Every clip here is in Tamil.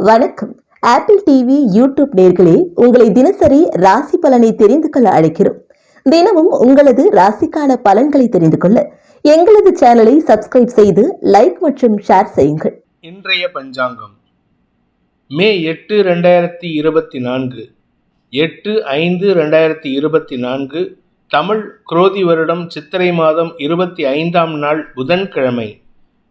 வணக்கம். ஆப்பிள் டிவி யூடியூப் நேர்களே உங்களை தினசரி ராசி பலனை தெரிந்து கொள்ள அழைக்கிறோம். தினமும் உங்களது ராசிக்கான பலன்களை தெரிந்து கொள்ள எங்களது சேனலை சப்ஸ்கிரைப் செய்து லைக் மற்றும் ஷேர் செய்யுங்கள். இன்றைய பஞ்சாங்கம். மே எட்டு ரெண்டாயிரத்தி இருபத்தி நான்கு. எட்டு ஐந்து ரெண்டாயிரத்தி இருபத்தி நான்கு. தமிழ் குரோதி வருடம் சித்திரை மாதம் இருபத்தி ஐந்தாம் நாள் புதன்கிழமை.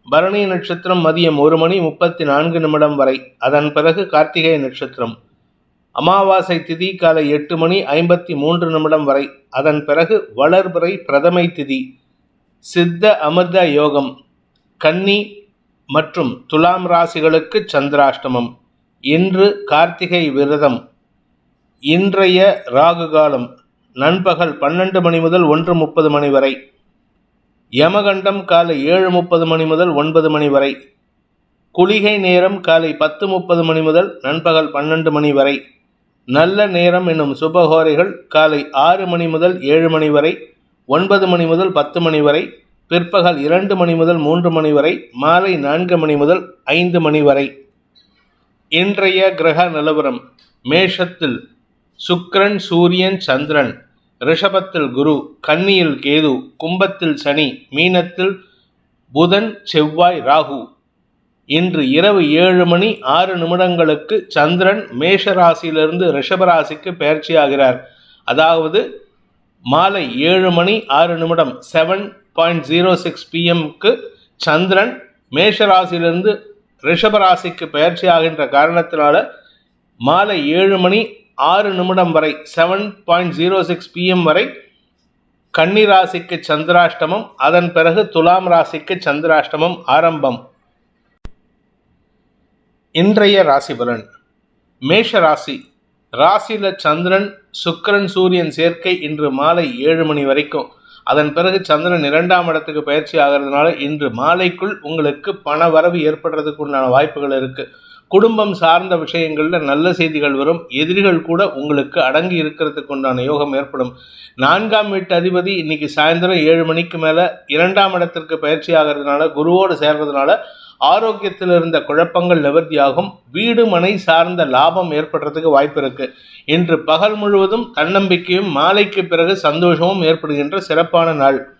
பரணி நட்சத்திரம் மதியம் ஒரு மணி முப்பத்தி நான்கு நிமிடம் வரை. அதன் பிறகு கார்த்திகை நட்சத்திரம். அமாவாசை திதி காலை எட்டு மணி ஐம்பத்தி மூன்று நிமிடம் வரை. அதன் பிறகு வளர்பிறை பிரதமை திதி. சித்த அமிர்த யோகம். கன்னி மற்றும் துலாம் ராசிகளுக்கு சந்திராஷ்டமம். இன்று கார்த்திகை விரதம். இன்றைய ராகு காலம். நண்பகல் பன்னெண்டு மணி முதல் ஒன்று முப்பது மணி வரை. யமகண்டம் காலை ஏழு முப்பது மணி முதல் ஒன்பது மணி வரை. குளிகை நேரம் காலை பத்து முப்பது மணி முதல் நண்பகல் பன்னெண்டு மணி வரை. நல்ல நேரம் என்னும் சுபகோரைகள் காலை ஆறு மணி முதல் ஏழு மணி வரை ஒன்பது மணி முதல் பத்து மணி வரை பிற்பகல் இரண்டு மணி முதல் மூன்று மணி வரை மாலை நான்கு மணி முதல் ஐந்து மணி வரை. இன்றைய கிரக நிலவரம் மேஷத்தில் சுக்கிரன் சூரியன் சந்திரன். ரிஷபத்தில் குரு கன்னியில் கேது கும்பத்தில் சனி மீனத்தில் புதன் செவ்வாய் ராகு. இன்று இரவு ஏழு மணி ஆறு நிமிடங்களுக்கு சந்திரன் மேஷ ராசியிலிருந்து ரிஷப பயிற்சியாகிறார் அதாவது மாலை ஏழு மணி ஆறு நிமிடம் செவன் பாயிண்ட் ஜீரோ சிக்ஸ் பிஎம்க்கு சந்திரன் மேஷராசியிலிருந்து ரிஷபராசிக்கு பயிற்சியாகின்ற ஆகின்ற காரணத்தினால மாலை ஏழு மணி ஆறு நிமிடம் வரை seven point zero six PM வரை கன்னி ராசிக்கு சந்திராஷ்டமம் அதன் பிறகு துலாம் ராசிக்கு சந்திராஷ்டமம் ஆரம்பம். இன்றைய ராசி பலன். மேஷ ராசி. ராசியில சந்திரன் சுக்கிரன் சூரியன் சேர்க்கை இன்று மாலை ஏழு மணி வரைக்கும். அதன் பிறகு சந்திரன் இரண்டாம் இடத்துக்கு பயிற்சி ஆகிறதுனால இன்று மாலைக்குள் உங்களுக்கு பண வரவு ஏற்படுறதுக்கு உண்டான வாய்ப்புகள் இருக்குது குடும்பம் சார்ந்த விஷயங்களில் நல்ல செய்திகள் வரும். எதிரிகள் கூட உங்களுக்கு அடங்கி இருக்கிறதுக்கு உண்டான யோகம் ஏற்படும். நான்காம் வீட்டு அதிபதி இன்னைக்கு சாயந்தரம் ஏழு மணிக்கு மேலே இரண்டாம் இடத்திற்கு பயிற்சி ஆகிறதுனால குருவோடு சேர்றதுனால ஆரோக்கியத்தில் இருந்த குழப்பங்கள் நிவர்த்தியாகும். வீடு மனை சார்ந்த லாபம் ஏற்படுறதுக்கு வாய்ப்பு இருக்கு. இன்று பகல் முழுவதும் தன்னம்பிக்கையும் மாலைக்கு பிறகு சந்தோஷமும் ஏற்படுகின்ற சிறப்பான நாள்.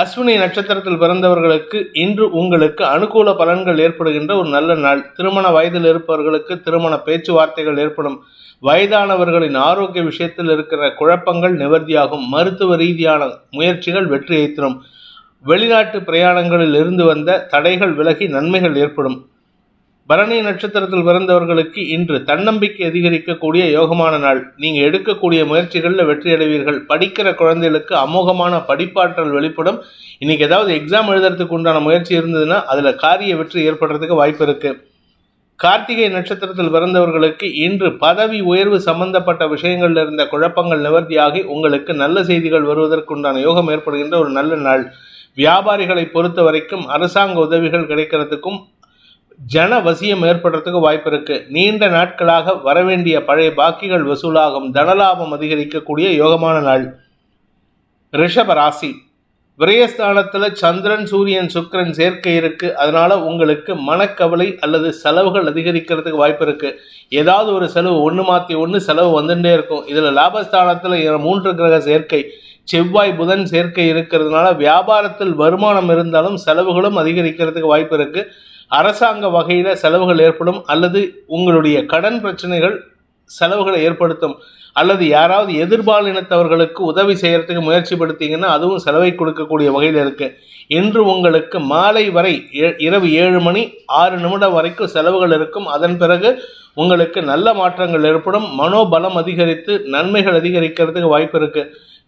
அஸ்வினி நட்சத்திரத்தில் பிறந்தவர்களுக்கு இன்று உங்களுக்கு அனுகூல பலன்கள் ஏற்படுகின்ற ஒரு நல்ல நாள். திருமண வயதில் இருப்பவர்களுக்கு திருமண பேச்சுவார்த்தைகள் ஏற்படும். வயதானவர்களின் ஆரோக்கிய விஷயத்தில் இருக்கிற குழப்பங்கள் நிவர்த்தியாகும். மருத்துவ ரீதியான முயற்சிகள் வெற்றியை தரும். வெளிநாட்டு பிரயாணங்களில் இருந்து வந்த தடைகள் விலகி நன்மைகள் ஏற்படும். பரணி நட்சத்திரத்தில் பிறந்தவர்களுக்கு இன்று தன்னம்பிக்கை அதிகரிக்கக்கூடிய யோகமான நாள். நீங்க எடுக்கக்கூடிய முயற்சிகளில் வெற்றி அடைவீர்கள். படிக்கிற குழந்தைகளுக்கு அமோகமான படிப்பாற்றல் வெளிப்படும். இன்னைக்கு ஏதாவது எக்ஸாம் எழுதுறதுக்கு உண்டான முயற்சி இருந்ததுன்னா அதுல காரிய வெற்றி ஏற்படுறதுக்கு வாய்ப்பு இருக்கு. கார்த்திகை நட்சத்திரத்தில் பிறந்தவர்களுக்கு இன்று பதவி உயர்வு சம்பந்தப்பட்ட விஷயங்களில் இருந்த குழப்பங்கள் நிவர்த்தியாகி உங்களுக்கு நல்ல செய்திகள் வருவதற்குண்டான யோகம் ஏற்படுகின்ற ஒரு நல்ல நாள். வியாபாரிகளை பொறுத்த வரைக்கும் அரசாங்க உதவிகள் கிடைக்கிறதுக்கும் ஜன வசியம் ஏற்படுறதுக்கு வாய்ப்பு இருக்கு. நீண்ட நாட்களாக வரவேண்டிய பழைய பாக்கிகள் வசூலாகும். தனலாபம் அதிகரிக்கக்கூடிய யோகமான நாள். ரிஷப ராசி. விரயஸ்தானத்தில் சந்திரன் சூரியன் சுக்கிரன் சேர்க்கை இருக்கு. அதனால உங்களுக்கு மனக்கவலை அல்லது செலவுகள் அதிகரிக்கிறதுக்கு வாய்ப்பு இருக்கு. ஏதாவது ஒரு செலவு ஒன்று மாற்றி ஒன்று செலவு வந்துட்டே இருக்கும். இதில் லாபஸ்தானத்தில் மூன்று கிரக சேர்க்கை. செவ்வாய் புதன் சேர்க்கை இருக்கிறதுனால வியாபாரத்தில் வருமானம் இருந்தாலும் செலவுகளும் அதிகரிக்கிறதுக்கு வாய்ப்பு இருக்குது அரசாங்க வகையில் செலவுகள் ஏற்படும் அல்லது உங்களுடைய கடன் பிரச்சனைகள் செலவுகளை ஏற்படுத்தும். அல்லது யாராவது எதிர்பாலினத்தவர்களுக்கு உதவி செய்யறதுக்கு முயற்சி படுத்தீங்கன்னா அதுவும் செலவை கொடுக்கக்கூடிய வகையில் இருக்கு. இன்று உங்களுக்கு மாலை வரை இரவு ஏழு மணி ஆறு நிமிடம் வரைக்கும் செலவுகள் இருக்கும். அதன் பிறகு உங்களுக்கு நல்ல மாற்றங்கள் ஏற்படும். மனோபலம் அதிகரித்து நன்மைகள் அதிகரிக்கிறதுக்கு வாய்ப்பு இருக்கு.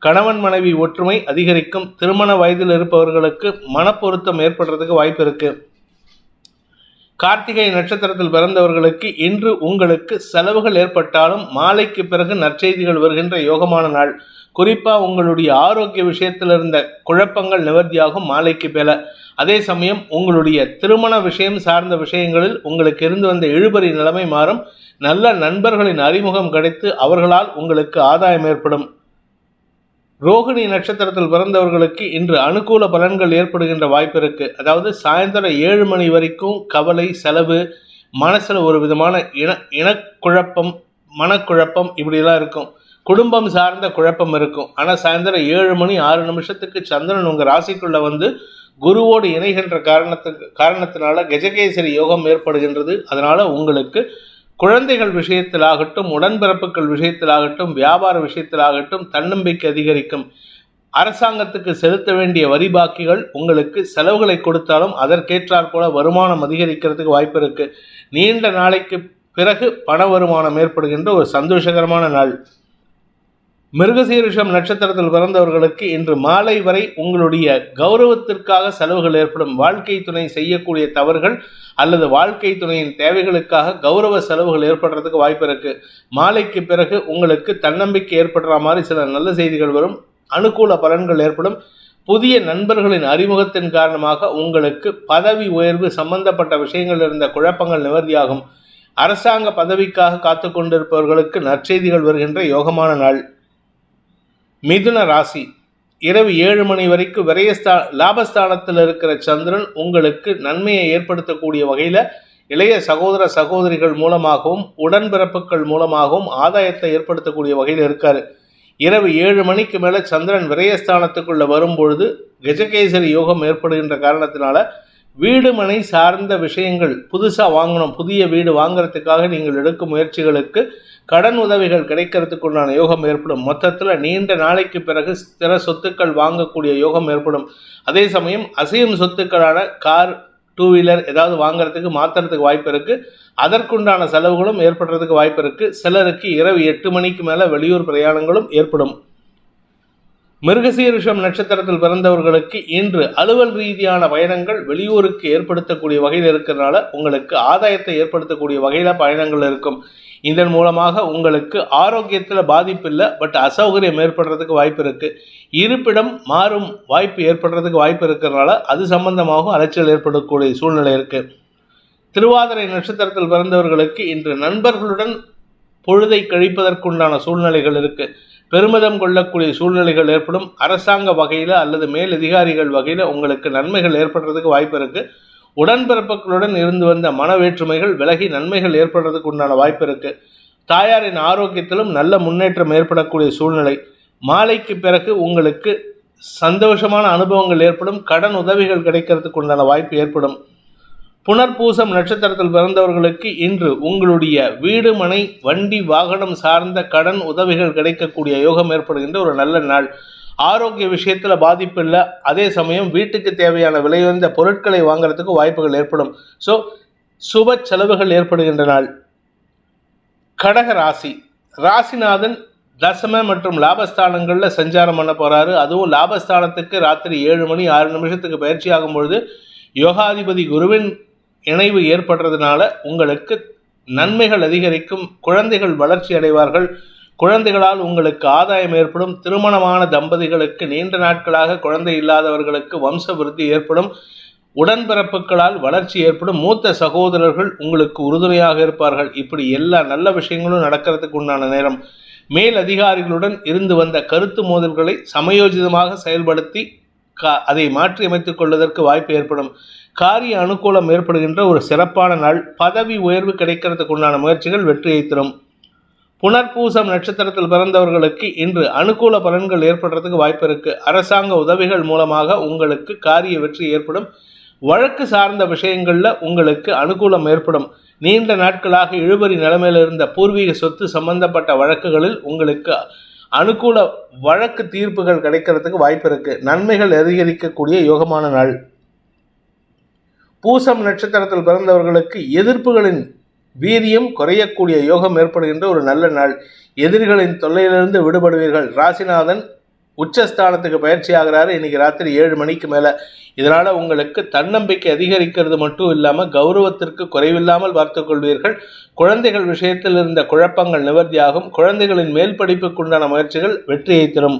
கணவன் மனைவி ஒற்றுமை அதிகரிக்கும். திருமண வயதில் இருப்பவர்களுக்கு மனப்பொருத்தம் ஏற்படுறதுக்கு வாய்ப்பு இருக்குது கார்த்திகை நட்சத்திரத்தில் பிறந்தவர்களுக்கு இன்று உங்களுக்கு செலவுகள் ஏற்பட்டாலும் மாலைக்கு பிறகு நற்செய்திகள் வருகின்ற யோகமான நாள். குறிப்பாக உங்களுடைய ஆரோக்கிய விஷயத்தில் இருந்த குழப்பங்கள் நிவர்த்தியாகும் மாலைக்கு மேல அதே சமயம் உங்களுடைய திருமண விஷயம் சார்ந்த விஷயங்களில் உங்களுக்கு இருந்து வந்த இழுபறி நிலைமை மாறும். நல்ல நண்பர்களின் அறிமுகம் கிடைத்து அவர்களால் உங்களுக்கு ஆதாயம் ஏற்படும். ரோகிணி நட்சத்திரத்தில் பிறந்தவர்களுக்கு இன்று அனுகூல பலன்கள் ஏற்படுகின்ற வாய்ப்பு இருக்கு. அதாவது சாயந்தரம் ஏழு மணி வரைக்கும் கவலை செலவு மனசில் ஒரு விதமான இன இனக்குழப்பம் மனக்குழப்பம் இப்படிலாம் இருக்கும். குடும்பம் சார்ந்த குழப்பம் இருக்கும். ஆனால் சாயந்தரம் ஏழு மணி ஆறு நிமிஷத்துக்கு சந்திரன் உங்கள் ராசிக்குள்ளே வந்து குருவோடு இணைகின்ற காரணத்துக்கு காரணத்தினால கஜகேசரி யோகம் ஏற்படுகின்றது. அதனால் உங்களுக்கு குழந்தைகள் விஷயத்திலாகட்டும் உடன்பிறப்புகள் விஷயத்திலாகட்டும் வியாபார விஷயத்திலாகட்டும் தன்னம்பிக்கை அதிகரிக்கும். அரசாங்கத்துக்கு செலுத்த வேண்டிய வரி பாக்கிகள் உங்களுக்கு செலவுகளை கொடுத்தாலும் அதற்கேற்றாற் போல வருமானம் அதிகரிக்கிறதுக்கு வாய்ப்பு இருக்குது நீண்ட நாளைக்கு பிறகு பண வருமானம் ஏற்படுகின்ற ஒரு சந்தோஷகரமான நாள். மிருகசீரிஷம் நட்சத்திரத்தில் பிறந்தவர்களுக்கு இன்று மாலை வரை உங்களுடைய கௌரவத்திற்காக செலவுகள் ஏற்படும். வாழ்க்கை துணை செய்யக்கூடிய தவறுகள் அல்லது வாழ்க்கை துணையின் தேவைகளுக்காக கௌரவ செலவுகள் ஏற்படுறதுக்கு வாய்ப்பு இருக்கு. மாலைக்கு பிறகு உங்களுக்கு தன்னம்பிக்கை ஏற்படுற மாதிரி சில நல்ல செய்திகள் வரும். அனுகூல பலன்கள் ஏற்படும். புதிய நண்பர்களின் அறிமுகத்தின் காரணமாக உங்களுக்கு பதவி உயர்வு சம்பந்தப்பட்ட விஷயங்கள் இருந்த குழப்பங்கள் நிவர்த்தியாகும். அரசாங்க பதவிக்காக காத்து கொண்டிருப்பவர்களுக்கு நற்செய்திகள் வருகின்ற யோகமான நாள். மிதுன ராசி. இரவு ஏழு மணி வரைக்கும் விரயஸ்தா லாபஸ்தானத்தில் இருக்கிற சந்திரன் உங்களுக்கு நன்மையை ஏற்படுத்தக்கூடிய வகையில் இளைய சகோதர சகோதரிகள் மூலமாகவும் உடன்பிறப்புகள் மூலமாகவும் ஆதாயத்தை ஏற்படுத்தக்கூடிய வகையில் இருக்கார். இரவு ஏழு மணிக்கு மேலே சந்திரன் விரயஸ்தானத்துக்குள்ளே வரும்பொழுது கஜகேசரி யோகம் ஏற்படுகின்ற காரணத்தினால வீடு மனை சார்ந்த விஷயங்கள் புதுசாக வாங்கணும் புதிய வீடு வாங்கிறதுக்காக நீங்கள் எடுக்கும் முயற்சிகளுக்கு கடன் உதவிகள் கிடைக்கிறதுக்கு உண்டான யோகம் ஏற்படும். மொத்தத்தில் நீண்ட நாளைக்கு பிறகு ஸ்திர சொத்துக்கள் வாங்கக்கூடிய யோகம் ஏற்படும். அதே சமயம் அசையும் சொத்துக்களான கார் டூ வீலர் ஏதாவது வாங்குறதுக்கு மாற்றுறதுக்கு வாய்ப்பு இருக்குது அதற்குண்டான செலவுகளும் ஏற்படுறதுக்கு வாய்ப்பு இருக்குது சிலருக்கு இரவு எட்டு மணிக்கு மேலே வெளியூர் பிரயாணங்களும் ஏற்படும். மிருகசீரிஷம் நட்சத்திரத்தில் பிறந்தவர்களுக்கு இன்று அலுவல் ரீதியான பயணங்கள் வெளியூருக்கு ஏற்படுத்தக்கூடிய வகையில் இருக்கிறதுனால உங்களுக்கு ஆதாயத்தை ஏற்படுத்தக்கூடிய வகையில் பயணங்கள் இருக்கும். இதன் மூலமாக உங்களுக்கு ஆரோக்கியத்தில் பாதிப்பு இல்லை பட் அசௌகரியம் ஏற்படுறதுக்கு வாய்ப்பு இருக்குது இருப்பிடம் மாறும் வாய்ப்பு ஏற்படுறதுக்கு வாய்ப்பு இருக்கிறதுனால அது சம்பந்தமாகவும் அலைச்சல் ஏற்படக்கூடிய சூழ்நிலை இருக்குது திருவாதிரை நட்சத்திரத்தில் பிறந்தவர்களுக்கு இன்று நண்பர்களுடன் பொழுதை கழிப்பதற்குண்டான சூழ்நிலைகள் இருக்குது பெருமிதம் கொள்ளக்கூடிய சூழ்நிலைகள் ஏற்படும். அரசாங்க வகையில் அல்லது மேலதிகாரிகள் வகையில் உங்களுக்கு நன்மைகள் ஏற்படுறதுக்கு வாய்ப்பு இருக்குது உடன்பிறப்புகளுடன் இருந்து வந்த மன வேற்றுமைகள் விலகி நன்மைகள் ஏற்படுறதுக்கு உண்டான வாய்ப்பு இருக்கு. தாயாரின் ஆரோக்கியத்திலும் நல்ல முன்னேற்றம் ஏற்படக்கூடிய சூழ்நிலை. மாலைக்கு பிறகு உங்களுக்கு சந்தோஷமான அனுபவங்கள் ஏற்படும். கடன் உதவிகள் கிடைக்கிறதுக்கு உண்டான வாய்ப்பு ஏற்படும். புனர்பூசம் நட்சத்திரத்தில் பிறந்தவர்களுக்கு இன்று உங்களுடைய வீடு மனை வண்டி வாகனம் சார்ந்த கடன் உதவிகள் கிடைக்கக்கூடிய யோகம் ஏற்படுகின்ற ஒரு நல்ல நாள். ஆரோக்கிய விஷயத்தில் பாதிப்பு இல்லை. அதே சமயம் வீட்டுக்கு தேவையான விலையுயர்ந்த பொருட்களை வாங்குறதுக்கு வாய்ப்புகள் ஏற்படும். ஸோ சுப செலவுகள் ஏற்படுகின்ற நாள். கடக ராசி. ராசிநாதன் தசம மற்றும் லாபஸ்தானங்களில் சஞ்சாரம் பண்ண போகிறாரு அதுவும் லாபஸ்தானத்துக்கு ராத்திரி ஏழு மணி ஆறு நிமிஷத்துக்கு பயிற்சி ஆகும் பொழுது யோகாதிபதி குருவின் இணைவு ஏற்படுறதுனால உங்களுக்கு நன்மைகள் அதிகரிக்கும். குழந்தைகள் வளர்ச்சி அடைவார்கள். குழந்தைகளால் உங்களுக்கு ஆதாயம் ஏற்படும். திருமணமான தம்பதிகளுக்கு நீண்ட நாட்களாக குழந்தை இல்லாதவர்களுக்கு வம்ச விருத்தி ஏற்படும். உடன்பிறப்புகளால் வளர்ச்சி ஏற்படும். மூத்த சகோதரர்கள் உங்களுக்கு உறுதுணையாக இருப்பார்கள். இப்படி எல்லா நல்ல விஷயங்களும் நடக்கிறதுக்கு உண்டான நேரம். மேல் அதிகாரிகளுடன் இருந்து வந்த கருத்து மோதல்களை சமயோஜிதமாக செயல்படுத்தி கா அதை மாற்றி அமைத்துக் கொள்வதற்கு வாய்ப்பு ஏற்படும். காரிய அனுகூலம் ஏற்படுகின்ற ஒரு சிறப்பான நாள். பதவி உயர்வு கிடைக்கிறதுக்கு உண்டான முயற்சிகள் வெற்றியை தரும். புனர்பூசம் நட்சத்திரத்தில் பிறந்தவர்களுக்கு இன்று அனுகூல பலன்கள் ஏற்படுறதுக்கு வாய்ப்பு இருக்கு. அரசாங்க உதவிகள் மூலமாக உங்களுக்கு காரிய வெற்றி ஏற்படும். வழக்கு சார்ந்த விஷயங்களில் உங்களுக்கு அனுகூலம் ஏற்படும். நீண்ட நாட்களாக இழுபறி நிலைமையில் இருந்த பூர்வீக சொத்து சம்பந்தப்பட்ட வழக்குகளில் உங்களுக்கு அனுகூல வழக்கு தீர்ப்புகள் கிடைக்கிறதுக்கு வாய்ப்பு இருக்கு. நன்மைகள் அதிகரிக்கக்கூடிய யோகமான நாள். பூசம் நட்சத்திரத்தில் பிறந்தவர்களுக்கு எதிர்ப்புகளின் வீரியம் குறையக்கூடிய யோகம் ஏற்படுகின்ற ஒரு நல்ல நாள். எதிரிகளின் தொல்லையிலிருந்து விடுபடுவீர்கள். ராசிநாதன் உச்சஸ்தானத்துக்கு பயிற்சி ஆகிறாரு இன்னைக்கு ராத்திரி ஏழு மணிக்கு மேலே. இதனால் உங்களுக்கு தன்னம்பிக்கை அதிகரிக்கிறது மட்டும் இல்லாமல் கௌரவத்திற்கு குறைவில்லாமல் பார்த்து கொள்வீர்கள். குழந்தைகள் விஷயத்தில் இருந்த குழப்பங்கள் நிவர்த்தியாகும். குழந்தைகளின் மேல் படிப்புக்குண்டான முயற்சிகள் வெற்றியை தரும்.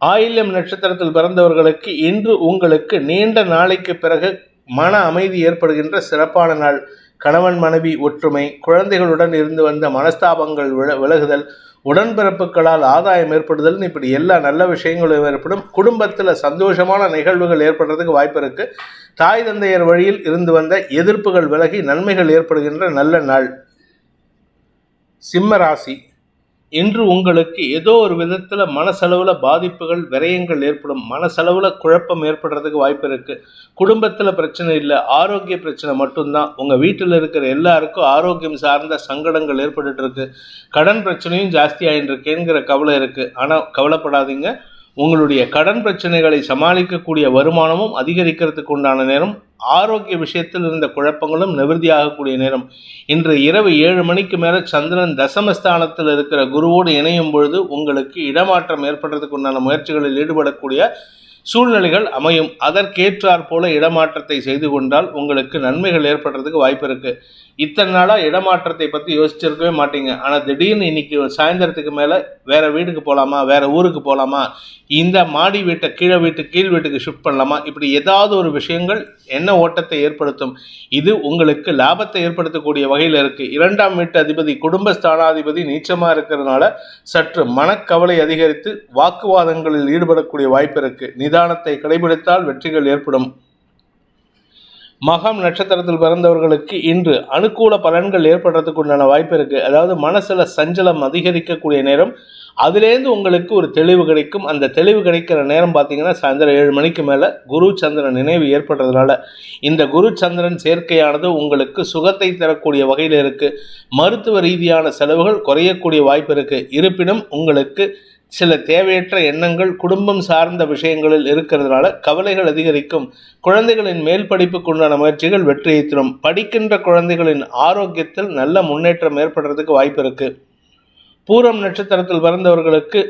ஆயில்யம் நட்சத்திரத்தில் பிறந்தவர்களுக்கு இன்று உங்களுக்கு நீண்ட நாளைக்கு பிறகு மன அமைதி ஏற்படுகின்ற சிறப்பான நாள். கணவன் மனைவி ஒற்றுமை குழந்தைகளுடன் இருந்து வந்த மனஸ்தாபங்கள் வில விலகுதல் உடன்பிறப்புகளால் ஆதாயம் ஏற்படுதல்னு இப்படி எல்லா நல்ல விஷயங்களும் ஏற்படும். குடும்பத்தில் சந்தோஷமான நிகழ்வுகள் ஏற்படுறதுக்கு வாய்ப்பு இருக்குது தாய் தந்தையர் வழியில் இருந்து வந்த எதிர்ப்புகள் விலகி நன்மைகள் ஏற்படுகின்ற நல்ல நாள். சிம்ம ராசி. இன்று உங்களுக்கு ஏதோ ஒரு விதத்தில் மனசளவில் பாதிப்புகள் விரயங்கள் ஏற்படும். மனசளவில் குழப்பம் ஏற்படுறதுக்கு வாய்ப்பு இருக்குது குடும்பத்தில் பிரச்சனை இல்லை ஆரோக்கிய பிரச்சனை மட்டும்தான். உங்கள் வீட்டில் இருக்கிற எல்லாருக்கும் ஆரோக்கியம் சார்ந்த சங்கடங்கள் ஏற்பட்டுருக்கு கடன் பிரச்சனையும் ஜாஸ்தி ஆகிட்டு இருக்கேங்கிற கவலை இருக்குது ஆனால் கவலைப்படாதீங்க. உங்களுடைய கடன் பிரச்சனைகளை சமாளிக்கக்கூடிய வருமானமும் அதிகரிக்கிறதுக்கு உண்டான நேரம் ஆரோக்கிய விஷயத்தில் இருந்த குழப்பங்களும் நிவர்த்தியாகக்கூடிய நேரம். இன்று இரவு ஏழு மணிக்கு மேலே சந்திரன் தசமஸ்தானத்தில் இருக்கிற குருவோடு இணையும் பொழுது உங்களுக்கு இடமாற்றம் ஏற்படுறதுக்கு உண்டான முயற்சிகளில் ஈடுபடக்கூடிய சூழ்நிலைகள் அமையும். அதற்கேற்றாற் போல இடமாற்றத்தை செய்து கொண்டால் உங்களுக்கு நன்மைகள் ஏற்படுறதுக்கு வாய்ப்பு இருக்குது இத்தனை நாளாக இடமாற்றத்தை பற்றி யோசிச்சிருக்கவே மாட்டீங்க. ஆனால் திடீர்னு இன்னைக்கு சாயந்தரத்துக்கு மேலே வேற வீட்டுக்கு போகலாமா வேற ஊருக்கு போகலாமா இந்த மாடி வீட்டை கீழே வீட்டு கீழ் வீட்டுக்கு ஷிஃப்ட் பண்ணலாமா இப்படி ஏதாவது ஒரு விஷயங்கள் என்ன ஓட்டத்தை ஏற்படுத்தும்? இது உங்களுக்கு லாபத்தை ஏற்படுத்தக்கூடிய வகையில் இருக்குது இரண்டாம் வீட்டு அதிபதி குடும்ப ஸ்தானாதிபதி நீச்சமாக இருக்கிறதுனால சற்று மனக்கவலை அதிகரித்து வாக்குவாதங்களில் ஈடுபடக்கூடிய வாய்ப்பு இருக்குது நிதானத்தை கடைபிடித்தால் வெற்றிகள் ஏற்படும். மகம் நட்சத்திரத்தில் பிறந்தவர்களுக்கு இன்று அனுகூல பலன்கள் ஏற்படுறதுக்கு உண்டான வாய்ப்பு இருக்கு. அதாவது மனசுல சஞ்சலம் அதிகரிக்கக்கூடிய நேரம் அதுலேருந்து உங்களுக்கு ஒரு தெளிவு கிடைக்கும். அந்த தெளிவு கிடைக்கிற நேரம் பார்த்தீங்கன்னா சாயந்தரம் ஏழு மணிக்கு மேலே குரு சந்திரன் நினைவு ஏற்படுறதுனால இந்த குரு சந்திரன் சேர்க்கையானது உங்களுக்கு சுகத்தை தரக்கூடிய வகையில் இருக்குது மருத்துவ ரீதியான செலவுகள் குறையக்கூடிய வாய்ப்பு இருக்குது இருப்பினும் உங்களுக்கு சில தேவையற்ற எண்ணங்கள் குடும்பம் சார்ந்த விஷயங்களில் இருக்கிறதுனால கவலைகள் அதிகரிக்கும். குழந்தைகளின் மேல் படிப்புக்கு உண்டான முயற்சிகள் வெற்றியை தரும் படிக்கின்ற குழந்தைகளின் ஆரோக்கியத்தில் நல்ல முன்னேற்றம் ஏற்படுறதுக்கு வாய்ப்பு இருக்கு. பூரம் நட்சத்திரத்தில் பிறந்தவர்களுக்கு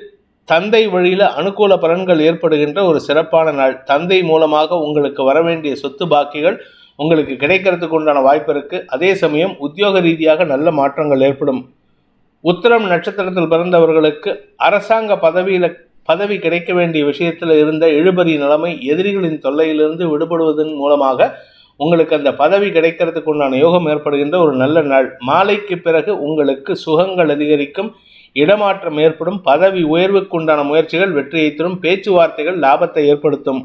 தந்தை வழியில் அனுகூல பலன்கள் ஏற்படுகின்ற ஒரு சிறப்பான நாள். தந்தை மூலமாக உங்களுக்கு வர வேண்டிய சொத்து பாக்கிகள் உங்களுக்கு கிடைக்கிறதுக்கு உண்டான வாய்ப்பு இருக்குது அதே சமயம் உத்தியோக ரீதியாக நல்ல மாற்றங்கள் ஏற்படும். உத்திரம் நட்சத்திரத்தில் பிறந்தவர்களுக்கு அரசாங்க பதவியில் பதவி கிடைக்க வேண்டிய விஷயத்தில் இருந்த இழுபறி நிலைமை எதிரிகளின் தொல்லையிலிருந்து விடுபடுவதன் மூலமாக உங்களுக்கு அந்த பதவி கிடைக்கிறதுக்கு உண்டான யோகம் ஏற்படுகின்ற ஒரு நல்ல நாள். மாலைக்கு பிறகு உங்களுக்கு சுகங்கள் அதிகரிக்கும் இடமாற்றம் ஏற்படும் பதவி உயர்வுக்குண்டான முயற்சிகள் வெற்றியை தரும் பேச்சுவார்த்தைகள் லாபத்தை ஏற்படுத்தும்.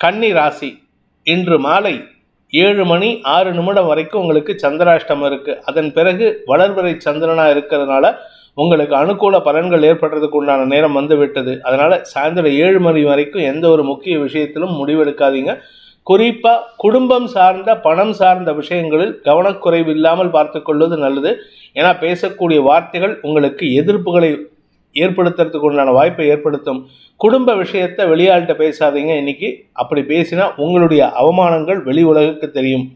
கன்னி ராசி இன்று மாலை ஏழு மணி ஆறு நிமிடம் வரைக்கும் உங்களுக்கு சந்திராஷ்டமம் இருக்கு. அதன் பிறகு வளர்வரை சந்திரனா இருக்கிறதுனால உங்களுக்கு அனுகூல பலன்கள் ஏற்படுறதுக்கு உண்டான நேரம் வந்து விட்டது. அதனால சாயந்தரம் ஏழு மணி வரைக்கும் எந்த ஒரு முக்கிய விஷயத்திலும் முடிவெடுக்காதீங்க. குறிப்பாக குடும்பம் சார்ந்த பணம் சார்ந்த விஷயங்களில் கவனக்குறைவு இல்லாமல் பார்த்துக்கொள்வது நல்லது. ஏன்னா பேசக்கூடிய வார்த்தைகள் உங்களுக்கு எதிர்ப்புகளை ஏற்படுத்துறதுக்கு உண்டான வாய்ப்பை ஏற்படுத்தும். குடும்ப விஷயத்தை வெளியாள்கிட்ட பேசாதீங்க. இன்னைக்கு அப்படி பேசினா உங்களுடைய அவமானங்கள் வெளி உலகுக்கு தெரியும்.